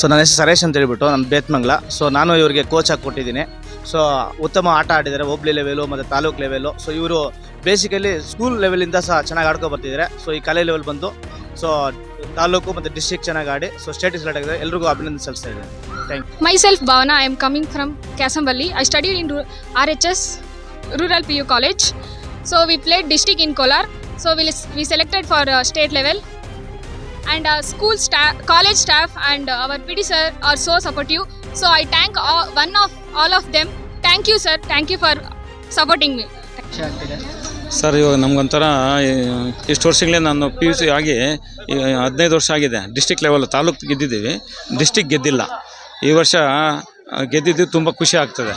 So ನನ್ನ ಹೆಸರು ಸರೇಶ್ ಅಂತ ಹೇಳ್ಬಿಟ್ಟು ನನ್ನ ಬೇತ್ಮಂಗ್ಲ. ಸೊ ನಾನು ಇವರಿಗೆ ಕೋಚ್ ಆಗಿ ಕೊಟ್ಟಿದ್ದೀನಿ. ಸೊ ಉತ್ತಮ ಆಟ ಆಡಿದ್ದಾರೆ ಹೋಬ್ಳಿ ಲೆವೆಲು ಮತ್ತು ತಾಲೂಕು ಲೆವೆಲು ಸೊ ಇವರು ಬೇಸಿಕಲಿ ಸ್ಕೂಲ್ ಲೆವೆಲಿಂದ ಸಹ ಚೆನ್ನಾಗಿ ಆಡ್ಕೊ ಬರ್ತಿದ್ದಾರೆ. ಸೊ ಈ ಕಲೆ ಲೆವೆಲ್ ಬಂದು ಸೊ ತಾಲೂಕು ಮತ್ತು ಡಿಸ್ಟ್ರಿಕ್ಟ್ ಚೆನ್ನಾಗಿ ಆಡಿ ಸೊ ಸ್ಟೇಟ್ ಸೆಲೆಕ್ಟ್ ಆಗಿದೆ. ಎಲ್ರಿಗೂ ಅಭಿನಂದನೆ ಸಲ್ಲಿಸ್ತಾ ಇದ್ದೀನಿ. Thank you myself Bhavana I am coming from Kyasamballi I study in R H S rural P U College. So we played district in Kolar. So we, we selected for uh, state level. And uh, school staff, college staff, and uh, our PD sir are so supportive. So I thank all, one of all of them. Thank you, sir. Thank you for supporting me. Sir ಇವಾಗ ನಮಗೊಂಥರ ಇಷ್ಟು ವರ್ಷಗಳೇ ನಾನು P U C ಆಗಿ ಈಗ ಹದಿನೈದು ವರ್ಷ ಆಗಿದೆ ಡಿಸ್ಟಿಕ್ ಲೆವೆಲ್ ತಾಲೂಕು ಗೆದ್ದಿದ್ದೀವಿ ಡಿಸ್ಟಿಕ್ ಗೆದ್ದಿಲ್ಲ ಈ ವರ್ಷ ಗೆದ್ದಿದ್ದು ತುಂಬ ಖುಷಿ ಆಗ್ತದೆ